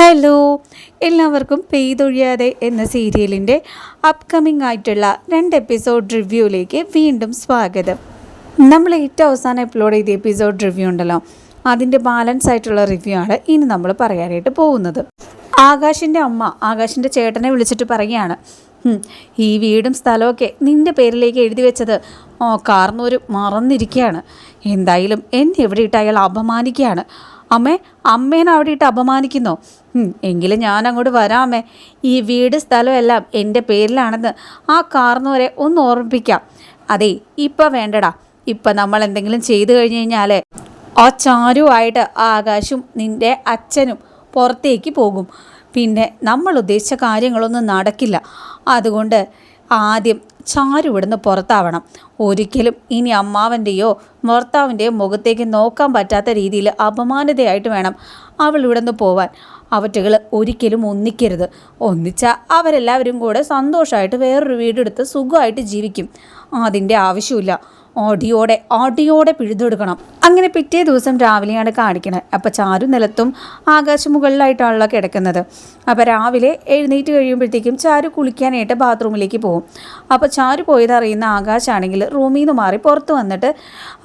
Hello എല്ലാവർക്കും പെയ്തൊഴിയാതെ എന്ന സീരിയലിന്റെ അപ്കമിംഗ് ആയിട്ടുള്ള രണ്ട് എപ്പിസോഡ് റിവ്യൂയിലേക്ക് വീണ്ടും സ്വാഗതം. നമ്മൾ ഏറ്റവും അവസാനം അപ്ലോഡ് ചെയ്ത എപ്പിസോഡ് റിവ്യൂ ഉണ്ടല്ലോ അതിന്റെ ബാലൻസ് ആയിട്ടുള്ള റിവ്യൂ ആണ് ഇനി നമ്മൾ പറയാനായിട്ട് പോകുന്നത്. ആകാശിന്റെ അമ്മ ആകാശിന്റെ ചേട്ടനെ വിളിച്ചിട്ട് പറയുകയാണ് "ഹും, ഈ വീടും സ്ഥലമൊക്കെ നിന്റെ പേരിലേക്ക് എഴുതി വെച്ചത് ഓ കാർന്നൂര് മറന്നിരിക്കുകയാണ്. എന്തായാലും എന്നെ എവിടെ ഇട്ട് അയാൾ അപമാനിക്കുകയാണ്? അമ്മേ അമ്മേനെ അവിടെ ഇട്ട് അപമാനിക്കുന്നോ. എങ്കിലും ഞാൻ അങ്ങോട്ട് വരാമേ ഈ വീട് സ്ഥലമെല്ലാം എന്റെ പേരിലാണെന്ന് ആ കാർന്നവരെ ഒന്ന് ഓർമ്മിപ്പിക്കാം. അതെ ഇപ്പം വേണ്ടടാ. ഇപ്പം നമ്മൾ എന്തെങ്കിലും ചെയ്തു കഴിഞ്ഞ് കഴിഞ്ഞാൽ ആ ചാരുവായിട്ട് ആകാശും നിന്റെ അച്ഛനും പുറത്തേക്ക് പോകും. പിന്നെ നമ്മൾ ഉദ്ദേശിച്ച കാര്യങ്ങളൊന്നും നടക്കില്ല. അതുകൊണ്ട് ആദ്യം ചാരു ഇവിടുന്ന് പുറത്താവണം. ഒരിക്കലും ഇനി അമ്മാവന്റെയോ ഭർത്താവിന്റെയോ മുഖത്തേക്ക് നോക്കാൻ പറ്റാത്ത രീതിയിൽ അപമാനിതയായിട്ട് വേണം അവൾ ഇവിടുന്ന് പോവാൻ. അവറ്റകൾ ഒരിക്കലും ഒന്നിക്കരുത്. ഒന്നിച്ച അവരെല്ലാവരും കൂടെ സന്തോഷമായിട്ട് വേറൊരു വീടെടുത്ത് സുഖമായിട്ട് ജീവിക്കും. അതിന്റെ ആവശ്യമില്ല ഓടിയോടെ ഓടിയോടെ പിഴുതെടുക്കണം. അങ്ങനെ പിറ്റേ ദിവസം രാവിലെയാണ് കാണിക്കണത്. അപ്പോൾ ചാരു നിലത്തും ആകാശം മുകളിലായിട്ടാണല്ലോ കിടക്കുന്നത്. അപ്പോൾ രാവിലെ എഴുന്നേറ്റ് കഴിയുമ്പോഴത്തേക്കും ചാരു കുളിക്കാനായിട്ട് ബാത്റൂമിലേക്ക് പോകും. അപ്പോൾ ചാരു പോയത് അറിയുന്ന ആകാശാണെങ്കിൽ റൂമിൽ നിന്ന് മാറി പുറത്ത് വന്നിട്ട്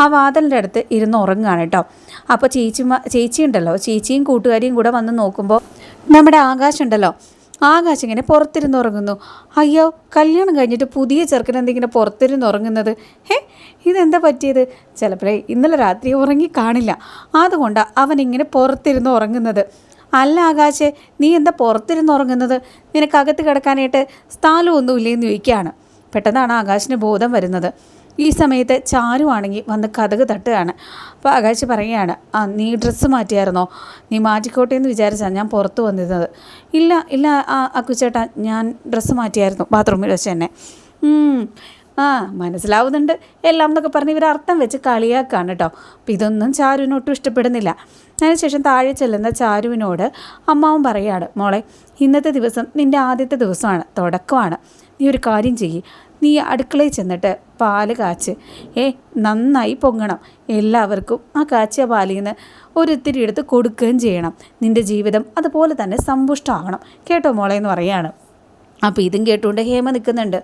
ആ വാതിലിന്റെ അടുത്ത് ഇരുന്ന് ഉറങ്ങുകയാണ് കേട്ടോ. അപ്പോൾ ചേച്ചി ചേച്ചി ഉണ്ടല്ലോ ചേച്ചിയും കൂട്ടുകാരിയും കൂടെ വന്ന് നോക്കുമ്പോൾ നമ്മുടെ ആകാശം ഉണ്ടല്ലോ ആകാശം ഇങ്ങനെ പുറത്തിരുന്ന് ഉറങ്ങുന്നു. അയ്യോ കല്യാണം കഴിഞ്ഞിട്ട് പുതിയ ചെറുക്കൻ എന്തിങ്ങനെ പുറത്തിരുന്ന് ഉറങ്ങുന്നത്? ഹേ ഇതെന്താ പറ്റിയത്? ചിലപ്പോഴേ ഇന്നലെ രാത്രി ഉറങ്ങി കാണില്ല. അതുകൊണ്ടാണ് അവൻ ഇങ്ങനെ പുറത്തിരുന്ന് ഉറങ്ങുന്നത്. അല്ല ആകാശേ നീ എന്താ പുറത്തിരുന്ന് ഉറങ്ങുന്നത്? നിനക്കകത്ത് കിടക്കാനായിട്ട് സ്ഥലമൊന്നുമില്ലേന്ന് ചോദിക്കുകയാണ്. പെട്ടെന്നാണ് ആകാശിന് ബോധം വരുന്നത്. ഈ സമയത്ത് ചാരു ആണെങ്കിൽ വന്ന് കഥക് തട്ടുകയാണ്. അപ്പോൾ ആകാശ് പറയുകയാണ് ആ നീ ഡ്രസ്സ് മാറ്റിയായിരുന്നോ? നീ മാറ്റിക്കോട്ടെ എന്ന് വിചാരിച്ചാണ് ഞാൻ പുറത്ത് വന്നിരുന്നത്. ഇല്ല ഇല്ല ആ അക്കുച്ചേട്ടാ ഞാൻ ഡ്രസ്സ് മാറ്റിയായിരുന്നു ബാത്റൂമിൽ വെച്ച് തന്നെ. ആ മനസ്സിലാവുന്നുണ്ട്. എല്ലാം എന്നൊക്കെ പറഞ്ഞ് ഇവർ അർത്ഥം വെച്ച് കളിയാക്കാണ് കേട്ടോ അപ്പം ഇതൊന്നും ചാരുവിനൊട്ടും ഇഷ്ടപ്പെടുന്നില്ല. അതിനുശേഷം താഴെ ചെല്ലുന്ന ചാരുവിനോട് അമ്മാവൻ പറയാണ് മോളെ ഇന്നത്തെ ദിവസം നിന്റെ ആദ്യത്തെ ദിവസമാണ് തുടക്കമാണ്. നീ ഒരു കാര്യം ചെയ്യ്. നീ അടുക്കളയിൽ ചെന്നിട്ട് പാൽ കാച്ച്. ഏ നന്നായി പൊങ്ങണം. എല്ലാവർക്കും ആ കാച്ചിയ പാലിൽ നിന്ന് ഒരിത്തിരി എടുത്ത് കൊടുക്കുകയും ചെയ്യണം. നിന്റെ ജീവിതം അതുപോലെ തന്നെ സമ്പുഷ്ടമാവണം കേട്ടോ മോളെ എന്ന് പറയാണ്. അപ്പോൾ ഇതും കേട്ടുകൊണ്ട് ഹേമ നിൽക്കുന്നുണ്ട്.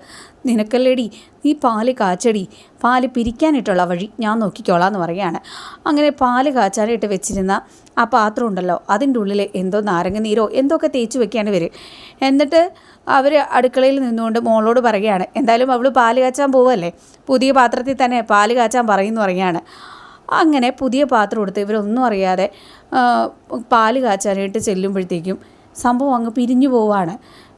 നിനക്കല്ലേടി നീ പാൽ കാച്ചടി. പാൽ പിരിക്കാനായിട്ടുള്ള വഴി ഞാൻ നോക്കിക്കോളാം എന്ന് പറയാണ് അങ്ങനെ പാൽ കാച്ചാനായിട്ട് വെച്ചിരുന്ന ആ പാത്രം ഉണ്ടല്ലോ അതിന്റെ ഉള്ളിൽ എന്തോ നാരങ്ങ നീരോ എന്തൊക്കെ തേച്ച് വെക്കുകയാണ് ഇവർ എന്നിട്ട് അവർ അടുക്കളയിൽ നിന്നുകൊണ്ട് മോളോട് പറയുകയാണ് എന്തായാലും അവൾ പാൽ കാച്ചാൻ പോവല്ലേ? പുതിയ പാത്രത്തിൽ തന്നെ പാൽ കാച്ചാൻ പറയുമെന്ന് പറയുകയാണ്. അങ്ങനെ പുതിയ പാത്രം എടുത്ത് ഇവരൊന്നും അറിയാതെ പാൽ കാച്ചാനായിട്ട് ചെല്ലുമ്പോഴത്തേക്കും സംഭവം അങ്ങ് പിരിഞ്ഞു പോവാണ്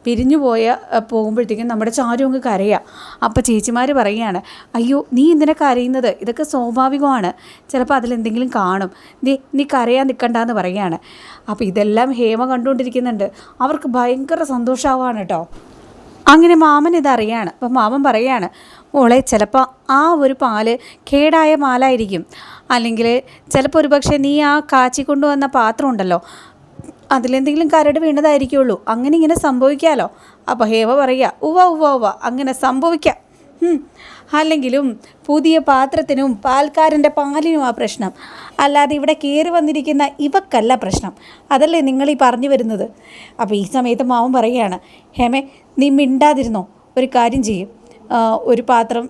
പിരിഞ്ഞു പോയ പോകുമ്പോഴത്തേക്കും നമ്മുടെ ചാരു അങ്ങ് കരയുക അപ്പം ചേച്ചിമാർ പറയുകയാണ് അയ്യോ നീ എന്തിനാ കരയുന്നത്? ഇതൊക്കെ സ്വാഭാവികമാണ്. ചിലപ്പോൾ അതിലെന്തെങ്കിലും കാണും. നീ നീ കരയാൻ നിൽക്കണ്ടെന്ന് പറയുകയാണ്. അപ്പോൾ ഇതെല്ലാം ഹേമ കണ്ടുകൊണ്ടിരിക്കുന്നുണ്ട്. അവർക്ക് ഭയങ്കര സന്തോഷമാവാണ് കേട്ടോ അങ്ങനെ മാമൻ ഇതറിയാണ് അപ്പം മാമൻ പറയാണ് മോളെ ചിലപ്പോൾ ആ ഒരു പാൽ കേടായ പാലായിരിക്കും. അല്ലെങ്കിൽ ചിലപ്പോൾ ഒരു പക്ഷേ നീ ആ കാച്ചി കൊണ്ടുവന്ന പാത്രം ഉണ്ടല്ലോ അതിലെന്തെങ്കിലും കരട് വീണതായിരിക്കുള്ളൂ. അങ്ങനെ ഇങ്ങനെ സംഭവിക്കാമല്ലോ അപ്പോൾ ഹേവ പറയുക ഉവ ഉവ ഉവ അങ്ങനെ സംഭവിക്കാം. അല്ലെങ്കിലും പുതിയ പാത്രത്തിനും പാൽക്കാരന്റെ പാലിനും ആ പ്രശ്നം. അല്ലാതെ ഇവിടെ കയറി വന്നിരിക്കുന്ന ഇവക്കല്ല പ്രശ്നം. അതല്ലേ നിങ്ങൾ ഈ പറഞ്ഞു വരുന്നത്? അപ്പോൾ ഈ സമയത്ത് മാവൻ പറയുകയാണ് ഹേമേ നീ മിണ്ടാതിരുന്നോ? ഒരു കാര്യം ചെയ്യും. ഒരു പാത്രം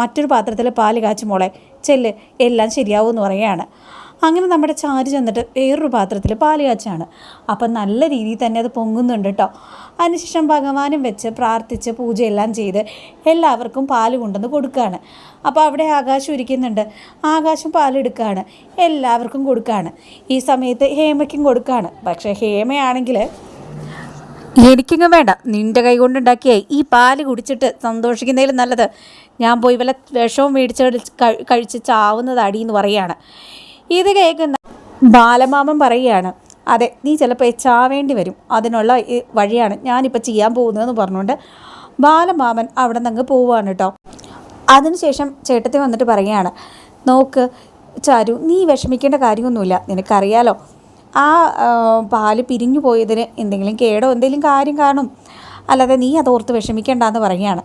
മറ്റൊരു പാത്രത്തിൽ പാൽ കാച്ചു മോളെ. ചെല്ല് എല്ലാം ശരിയാവും എന്ന് പറയുകയാണ്. അങ്ങനെ നമ്മുടെ ചാര് ചെന്നിട്ട് വേറൊരു പാത്രത്തിൽ പാൽ കാച്ചാണ്. അപ്പം നല്ല രീതിയിൽ തന്നെ അത് പൊങ്ങുന്നുണ്ട് കേട്ടോ അതിനുശേഷം ഭഗവാനും വെച്ച് പ്രാർത്ഥിച്ച് പൂജയെല്ലാം ചെയ്ത് എല്ലാവർക്കും പാൽ കൊണ്ടുവന്ന് കൊടുക്കുകയാണ് അപ്പോൾ അവിടെ ആകാശം ഇരിക്കുന്നുണ്ട് ആകാശം പാലെടുക്കുകയാണ് എല്ലാവർക്കും കൊടുക്കുകയാണ് ഈ സമയത്ത് ഹേമയ്ക്കും കൊടുക്കുകയാണ് പക്ഷേ ഹേമയാണെങ്കിൽ എനിക്കിങ്ങ് വേണ്ട. നിന്റെ കൈ കൊണ്ടുണ്ടാക്കിയ ഈ പാൽ കുടിച്ചിട്ട് സന്തോഷിക്കുന്നതിലും നല്ലത്. ഞാൻ പോയി വല്ല വിഷവും മേടിച്ച് കഴിച്ച് ചാവുന്നത് എന്ന് പറയാണ്. ഇത് കേൾക്കുന്ന ബാലമാമൻ പറയുകയാണ് അതെ നീ ചിലപ്പോൾ ചാവേണ്ടി വരും. അതിനുള്ള വഴിയാണ് ഞാനിപ്പോൾ ചെയ്യാൻ പോകുന്നതെന്ന് പറഞ്ഞുകൊണ്ട് ബാലമാമൻ അവിടെ നിന്ന് അങ്ങ് പോവുകയാണ് കേട്ടോ അതിനുശേഷം ചേട്ടത്തി വന്നിട്ട് പറയുകയാണ് നോക്ക് ചാരു നീ വിഷമിക്കേണ്ട കാര്യമൊന്നുമില്ല. നിനക്കറിയാലോ ആ, പാൽ പിരിഞ്ഞു പോയതിന് എന്തെങ്കിലും കേടോ എന്തെങ്കിലും കാര്യം കാണും. അല്ലാതെ നീ അതോർത്ത് വിഷമിക്കേണ്ടെന്ന് പറയുകയാണ്.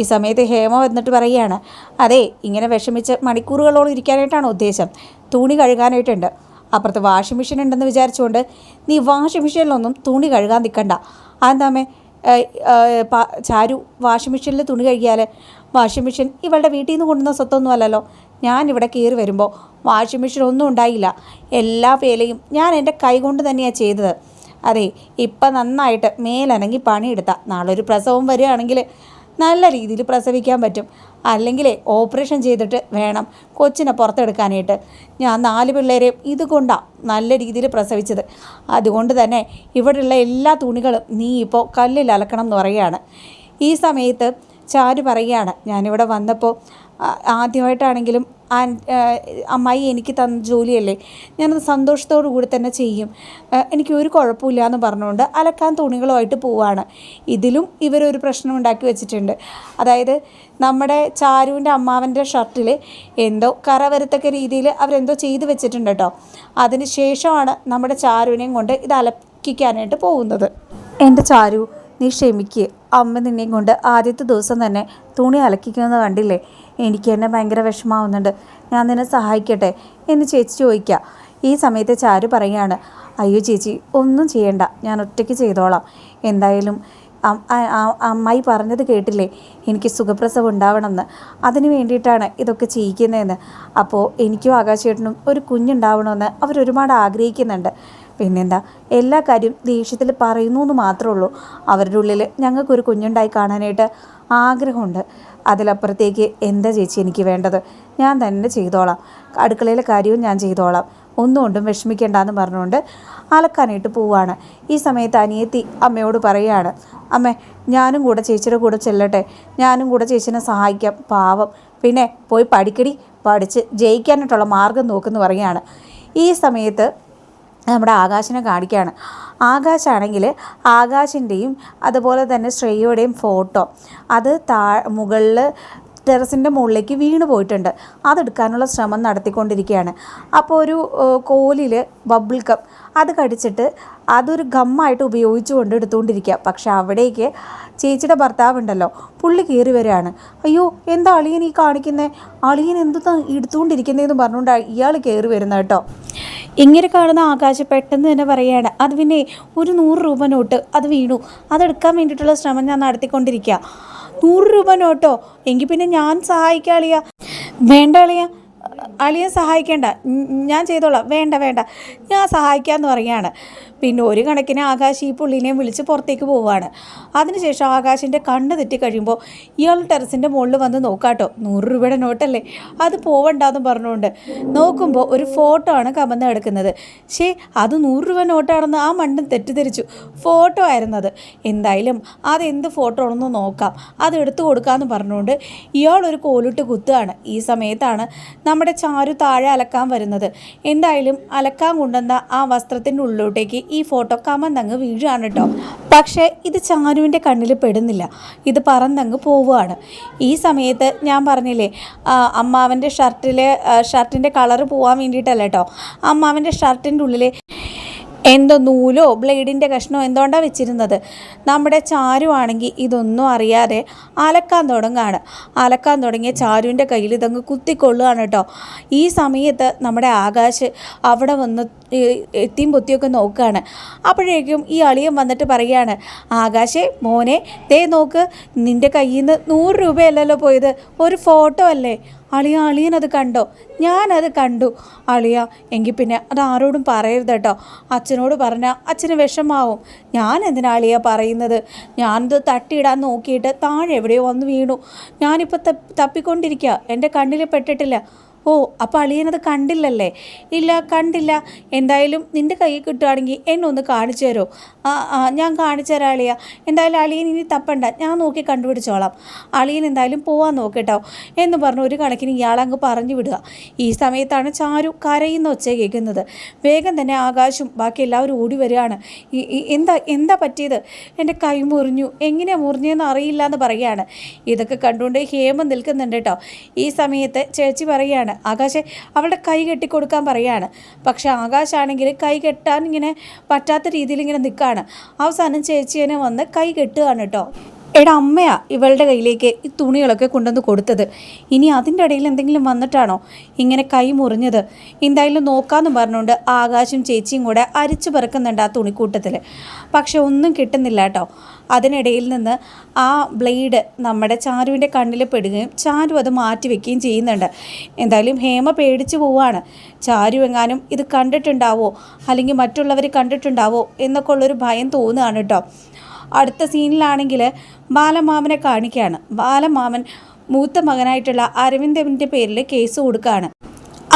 ഈ സമയത്ത് ഹേമ വന്നിട്ട് പറയുകയാണ് അതെ ഇങ്ങനെ വിഷമിച്ച് മണിക്കൂറുകളോളം ഇരിക്കാനായിട്ടാണ് ഉദ്ദേശം. തുണി കഴുകാനായിട്ടുണ്ട്. അപ്പുറത്ത് വാഷിംഗ് മെഷീൻ ഉണ്ടെന്ന് വിചാരിച്ചുകൊണ്ട് നീ വാഷിംഗ് മെഷീനിലൊന്നും തുണി കഴുകാൻ നിൽക്കണ്ട അതെന്താമേ ചാരു വാഷിംഗ് മെഷീനിൽ തുണി കഴുകിയാൽ വാഷിംഗ് മെഷീൻ ഇവളുടെ വീട്ടിൽ നിന്ന് കൊണ്ടുവന്ന സ്വത്തൊന്നും അല്ലല്ലോ. ഞാൻ ഇവിടെ കയറി വരുമ്പോൾ വാഷിംഗ് മെഷീൻ ഒന്നും ഉണ്ടായില്ല. എല്ലാ വേലയും ഞാൻ എന്റെ കൈകൊണ്ട് തന്നെയാണ് ചെയ്തത്. അതെ ഇപ്പം നന്നായിട്ട് മേലനങ്ങി പണിയെടുത്ത. നാളെ ഒരു പ്രസവം വരികയാണെങ്കിൽ നല്ല രീതിയിൽ പ്രസവിക്കാൻ പറ്റും. അല്ലെങ്കിൽ ഓപ്പറേഷൻ ചെയ്തിട്ട് വേണം കൊച്ചിനെ പുറത്തെടുക്കാനായിട്ട്. ഞാൻ നാല് പിള്ളേരെയും ഇതുകൊണ്ടാണ് നല്ല രീതിയിൽ പ്രസവിച്ചത്. അതുകൊണ്ട് തന്നെ ഇവിടെയുള്ള എല്ലാ തുണികളും നീ ഇപ്പോൾ കല്ലിൽ അലക്കണം എന്ന് പറയുകയാണ്. ഈ സമയത്ത് ചാരു പറയുകയാണ് ഞാനിവിടെ വന്നപ്പോൾ ആദ്യമായിട്ടാണെങ്കിലും അമ്മായി എനിക്ക് തന്ന ജോലിയല്ലേ? ഞാനത് സന്തോഷത്തോടു കൂടി തന്നെ ചെയ്യും. എനിക്ക് ഒരു കുഴപ്പമില്ല എന്ന് പറഞ്ഞുകൊണ്ട് അലക്കാൻ തുണികളുമായിട്ട് പോവാണ്. ഇതിലും ഇവരൊരു പ്രശ്നം ഉണ്ടാക്കി വെച്ചിട്ടുണ്ട്. അതായത് നമ്മുടെ ചാരുവിന്റെ അമ്മാവന്റെ ഷർട്ടിൽ എന്തോ കറ വരത്തക്ക രീതിയിൽ അവരെന്തോ ചെയ്തു വെച്ചിട്ടുണ്ട് കേട്ടോ. അതിന് ശേഷമാണ് നമ്മുടെ ചാരുവിനെയും കൊണ്ട് ഇത് അലക്കിക്കാനായിട്ട് പോകുന്നത്. എന്റെ ചാരു നീ ക്ഷമിക്കുക അമ്മ നിന്നെയും കൊണ്ട് ആദ്യത്തെ ദിവസം തന്നെ തുണി അലക്കിക്കുന്നത് കണ്ടില്ലേ? എനിക്ക് എന്നെ ഭയങ്കര വിഷമാവുന്നുണ്ട്. ഞാൻ നിന്നെ സഹായിക്കട്ടെ എന്ന് ചേച്ചി ചോദിക്കുക ഈ സമയത്ത് ചാരു പറയുകയാണ് അയ്യോ ചേച്ചി ഒന്നും ചെയ്യണ്ട. ഞാൻ ഒറ്റയ്ക്ക് ചെയ്തോളാം. എന്തായാലും അമ്മായി പറഞ്ഞത് കേട്ടില്ലേ? എനിക്ക് സുഖപ്രസവം ഉണ്ടാവണമെന്ന്. അതിന് വേണ്ടിയിട്ടാണ് ഇതൊക്കെ ചെയ്യിക്കുന്നതെന്ന്. അപ്പോൾ എനിക്കും ആകാശേട്ടനും ഒരു കുഞ്ഞുണ്ടാവണമെന്ന് അവരൊരുപാട് ആഗ്രഹിക്കുന്നുണ്ട്. പിന്നെന്താ എല്ലാ കാര്യവും ദേഷ്യത്തിൽ പറയുന്നു എന്ന് മാത്രമേ ഉള്ളൂ. അവരുടെ ഉള്ളിൽ ഞങ്ങൾക്കൊരു കുഞ്ഞുണ്ടായി കാണാനായിട്ട് ആഗ്രഹമുണ്ട്. അതിലപ്പുറത്തേക്ക് എന്താ ചേച്ചി എനിക്ക് വേണ്ടത്? ഞാൻ തന്നെ ചെയ്തോളാം. അടുക്കളയിലെ കാര്യവും ഞാൻ ചെയ്തോളാം. ഒന്നുകൊണ്ടും വിഷമിക്കേണ്ടെന്ന് പറഞ്ഞുകൊണ്ട് അലക്കാനായിട്ട് പോവാണ്. ഈ സമയത്ത് അനിയത്തി അമ്മയോട് പറയുകയാണ് അമ്മേ ഞാനും കൂടെ ചേച്ചിയുടെ കൂടെ ചെല്ലട്ടെ. ഞാനും കൂടെ ചേച്ചിനെ സഹായിക്കാം പാവം. പിന്നെ പോയി പഠിക്കടി. പഠിച്ച് ജയിക്കാനായിട്ടുള്ള മാർഗം നോക്കുമെന്ന് പറയുകയാണ്. ഈ സമയത്ത് നമ്മുടെ ആകാശിനെ കാണിക്കുകയാണ്. ആകാശാണെങ്കിൽ ആകാശിന്റെയും അതുപോലെ തന്നെ ശ്രേയയുടെയും ഫോട്ടോ. അത് താ മുകളിൽ ടെറസിന്റെ മുകളിലേക്ക് വീണ് പോയിട്ടുണ്ട്. അതെടുക്കാനുള്ള ശ്രമം നടത്തിക്കൊണ്ടിരിക്കുകയാണ്. അപ്പോൾ ഒരു കോലിൽ ബബിൾ കപ്പ്. അത് കടിച്ചിട്ട് അതൊരു ഗമ്മായിട്ട് ഉപയോഗിച്ചു കൊണ്ട് എടുത്തുകൊണ്ടിരിക്കുക. പക്ഷേ അവിടേക്ക് ചേച്ചിയുടെ ഭർത്താവുണ്ടല്ലോ. പുള്ളി കയറി വരികയാണ്. അയ്യോ എന്താ അളിയൻ ഈ കാണിക്കുന്നത് അളിയൻ എന്തു എടുത്തുകൊണ്ടിരിക്കുന്നതെന്ന് പറഞ്ഞുകൊണ്ട് ഇയാൾ കയറി വരുന്നത് കേട്ടോ. ഇങ്ങനെ കാണുന്ന ആകാശം പെട്ടെന്ന് തന്നെ പറയുകയാണ്. അത് പിന്നെ ഒരു നൂറ് രൂപ നോട്ട്. അത് വീണു. അതെടുക്കാൻ വേണ്ടിയിട്ടുള്ള ശ്രമം ഞാൻ നടത്തിക്കൊണ്ടിരിക്കുക. നൂറ് രൂപ നോട്ടോ? എങ്കിൽ പിന്നെ ഞാൻ സഹായിക്കാം അളിയ. വേണ്ട അളിയ. അളിയ സഹായിക്കേണ്ട. ഞാൻ ചെയ്തോളാം. വേണ്ട വേണ്ട. ഞാൻ സഹായിക്കാമെന്ന് പറയുകയാണ്. പിന്നെ ഒരു കണക്കിന് ആകാശ് ഈ പുള്ളിനെയും വിളിച്ച് പുറത്തേക്ക് പോവുകയാണ്. അതിനുശേഷം ആകാശിന്റെ കണ്ണ് തെറ്റി കഴിയുമ്പോൾ ഇയാൾ ടെറസിന്റെ മുകളിൽ വന്ന് നോക്കാട്ടോ. നൂറ് രൂപയുടെ നോട്ടല്ലേ? അത് പോവണ്ടെന്ന് പറഞ്ഞുകൊണ്ട് നോക്കുമ്പോൾ ഒരു ഫോട്ടോ ആണ് കമന്ന് കിടക്കുന്നത്. ശേ അത് നൂറ് രൂപ നോട്ടാണെന്ന് ആ മണ്ണും തെറ്റിദ്ധരിച്ചു. ഫോട്ടോ ആയിരുന്നത്. എന്തായാലും അതെന്ത് ഫോട്ടോ ആണെന്ന് നോക്കാം. അത് എടുത്തു കൊടുക്കാമെന്ന് പറഞ്ഞുകൊണ്ട് ഇയാൾ ഒരു കോലിട്ട് കുത്തുകയാണ്. ഈ സമയത്താണ് നമ്മുടെ ചാരു താഴെ അലക്കാൻ വരുന്നത്. എന്തായാലും അലക്കാൻ കൊണ്ടുവന്ന ആ വസ്ത്രത്തിന്റെ ഉള്ളിലോട്ടേക്ക് ഈ ഫോട്ടോ കമന്നങ്ങ് വീഴുകയാണ് കേട്ടോ പക്ഷേ ഇത് ചാനുവിന്റെ കണ്ണിൽ പെടുന്നില്ല. ഇത് പറന്നങ്ങ് പോവുകയാണ്. ഈ സമയത്ത് ഞാൻ പറഞ്ഞില്ലേ അമ്മാവന്റെ ഷർട്ടിലെ ഷർട്ടിന്റെ കളറ് പോകാൻ വേണ്ടിയിട്ടല്ല കേട്ടോ അമ്മാവന്റെ ഷർട്ടിന്റെ ഉള്ളിൽ എന്തോ നൂലോ ബ്ലേഡിന്റെ കഷ്ണോ എന്തുകൊണ്ടാണ് വെച്ചിരുന്നത്? നമ്മുടെ ചാരുവാണെങ്കിൽ ഇതൊന്നും അറിയാതെ അലക്കാൻ തുടങ്ങുകയാണ്. അലക്കാൻ തുടങ്ങിയ ചാരുവിന്റെ കയ്യിൽ ഇതങ്ങ് കുത്തിക്കൊള്ളുകയാണ് കേട്ടോ. ഈ സമയത്ത് നമ്മുടെ ആകാശ് അവിടെ വന്ന് എത്തിയും പൊത്തിയൊക്കെ നോക്കുകയാണ്. അപ്പോഴേക്കും ഈ അളിയൻ വന്നിട്ട് പറയുകയാണ് ആകാശേ മോനെ ദേ നോക്ക് നിന്റെ കയ്യിൽ നിന്ന് നൂറ് രൂപയല്ലല്ലോ പോയത്. ഒരു ഫോട്ടോ അല്ലേ? അളിയ അളിയനത് കണ്ടോ? ഞാനത് കണ്ടു. അളിയ എങ്കിൽ പിന്നെ അത് ആരോടും പറയരുത് കേട്ടോ. അച്ഛനോട് പറഞ്ഞാൽ അച്ഛന് വിഷമാവും. ഞാൻ എന്തിനാ അളിയ പറയുന്നത്? ഞാനത് തട്ടിയിടാൻ നോക്കിയിട്ട് താഴെ എവിടെയോ വന്ന് വീണു. ഞാനിപ്പോൾ തപ്പിക്കൊണ്ടിരിക്കുക എന്റെ കണ്ണിൽ പെട്ടിട്ടില്ല. ഓ അപ്പോൾ അളിയനത് കണ്ടില്ലല്ലേ? ഇല്ല കണ്ടില്ല. എന്തായാലും നിന്റെ കയ്യിൽ കിട്ടുകയാണെങ്കിൽ എന്നെ ഒന്ന് കാണിച്ചു തരുമോ ഞാൻ കാണിച്ചു തരാം അളിയ. എന്തായാലും അളിയൻ ഇനി തപ്പണ്ട. ഞാൻ നോക്കി കണ്ടുപിടിച്ചോളാം. അളിയൻ എന്തായാലും പോവാൻ നോക്കട്ടോ. എന്ന് പറഞ്ഞു ഒരു കണക്കിന് ഇയാളങ്ങ് പറഞ്ഞു വിടുക. ഈ സമയത്താണ് ചാരു കരയിന്ന് ഒച്ച കേൾക്കുന്നത്. വേഗം തന്നെ ആകാശും ബാക്കി എല്ലാവരും ഓടി വരികയാണ്. എന്താ എന്താ പറ്റിയത്? എന്റെ കൈ മുറിഞ്ഞു. എങ്ങനെ മുറിഞ്ഞതെന്ന് അറിയില്ല എന്ന് പറയുകയാണ്. ഇതൊക്കെ കണ്ടുകൊണ്ട് ഹേമ നിൽക്കുന്നുണ്ട് കേട്ടോ. ഈ സമയത്ത് ചേച്ചി പറയുകയാണ് ആകാശെ അവളുടെ കൈ കെട്ടിക്കൊടുക്കാൻ പറയാണ്. പക്ഷേ ആകാശാണെങ്കിൽ കൈ കെട്ടാൻ ഇങ്ങനെ പറ്റാത്ത രീതിയിൽ ഇങ്ങനെ നിൽക്കുകയാണ് അവസാനം ചേച്ചിയെ വന്ന് കൈ കെട്ടുകയാണ് കേട്ടോ. എടാ അമ്മയാ ഇവളുടെ കയ്യിലേക്ക് ഈ തുണികളൊക്കെ കൊണ്ടുവന്ന് കൊടുത്തത്. ഇനി അതിന്റെ ഇടയിൽ എന്തെങ്കിലും വന്നിട്ടാണോ? ഇങ്ങനെ കൈ മുറിഞ്ഞത്. എന്തായാലും നോക്കാമെന്ന് പറഞ്ഞുകൊണ്ട് ആകാശും ചേച്ചിയും കൂടെ അരിച്ചു പറക്കുന്നുണ്ട് ആ തുണിക്കൂട്ടത്തിൽ. പക്ഷെ ഒന്നും കിട്ടുന്നില്ല കേട്ടോ. അതിനിടയിൽ നിന്ന് ആ ബ്ലേഡ് നമ്മുടെ ചാരുവിന്റെ കണ്ണിൽ പെടുകയും ചാരു അത് മാറ്റി വെക്കുകയും ചെയ്യുന്നുണ്ട്. എന്തായാലും ഹേമ പേടിച്ചു പോവാണ് ചാരു എങ്ങാനും ഇത് കണ്ടിട്ടുണ്ടാവോ? അല്ലെങ്കിൽ മറ്റുള്ളവർ കണ്ടിട്ടുണ്ടാവോ? എന്നൊക്കെ ഉള്ളൊരു ഭയം തോന്നുകയാണ് കേട്ടോ. അടുത്ത സീനിലാണെങ്കിൽ ബാലമാമനെ കാണിക്കുകയാണ്. ബാലമാമൻ മൂത്ത മകനായിട്ടുള്ള അരവിന്ദന്റെ പേരിൽ കേസ് കൊടുക്കുകയാണ്.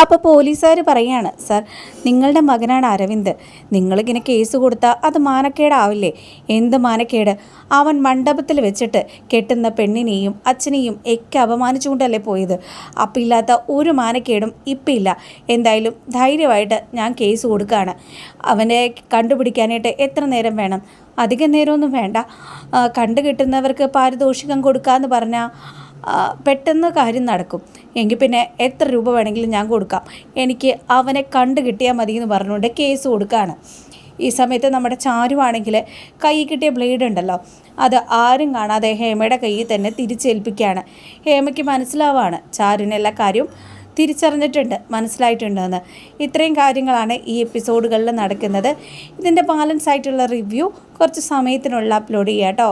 അപ്പോൾ പോലീസുകാർ പറയാണ് സാർ നിങ്ങളുടെ മകനാണ് അരവിന്ദ്. നിങ്ങളിങ്ങനെ കേസ് കൊടുത്താൽ അത് മാനക്കേടാവില്ലേ? എന്ത് മാനക്കേട്? അവൻ മണ്ഡപത്തിൽ വെച്ചിട്ട് കെട്ടുന്ന പെണ്ണിനെയും അച്ഛനെയും ഒക്കെ അപമാനിച്ചുകൊണ്ടല്ലേ പോയത്? അപ്പം ഇല്ലാത്ത ഒരു മാനക്കേടും ഇപ്പം ഇല്ല. എന്തായാലും ധൈര്യമായിട്ട് ഞാൻ കേസ് കൊടുക്കുകയാണ് അവനെ കണ്ടുപിടിക്കാനായിട്ട് എത്ര നേരം വേണം? അധികം നേരമൊന്നും വേണ്ട. കണ്ടു കിട്ടുന്നവർക്ക് പാരിതോഷികം കൊടുക്കാമെന്ന് പറഞ്ഞാൽ ആ, പെട്ടെന്ന് കാര്യം നടക്കും. എങ്കിൽ പിന്നെ എത്ര രൂപ വേണമെങ്കിലും ഞാൻ കൊടുക്കാം. എനിക്ക് അവനെ കണ്ടു കിട്ടിയാൽ മതി എന്ന് പറഞ്ഞുകൊണ്ട് കേസ് കൊടുക്കുകയാണ് ഈ സമയത്ത് നമ്മുടെ ചാരുവാണെങ്കിൽ കൈ കിട്ടിയ ബ്ലേഡ് ഉണ്ടല്ലോ. അത് ആരും കാണാതെ ഹേമയുടെ കയ്യിൽ തന്നെ തിരിച്ചേൽപ്പിക്കുകയാണ്. ഹേമയ്ക്ക് മനസ്സിലാവാണ് ചാരുവിന് എല്ലാ കാര്യവും തിരിച്ചറിഞ്ഞിട്ടുണ്ട് മനസ്സിലായിട്ടുണ്ടെന്ന്. ഇത്രയും കാര്യങ്ങളാണ് ഈ എപ്പിസോഡുകളിൽ നടക്കുന്നത്. ഇതിന്റെ ബാലൻസ് ആയിട്ടുള്ള റിവ്യൂ കുറച്ച് സമയത്തിനുള്ള അപ്ലോഡ് ചെയ്യാം കേട്ടോ.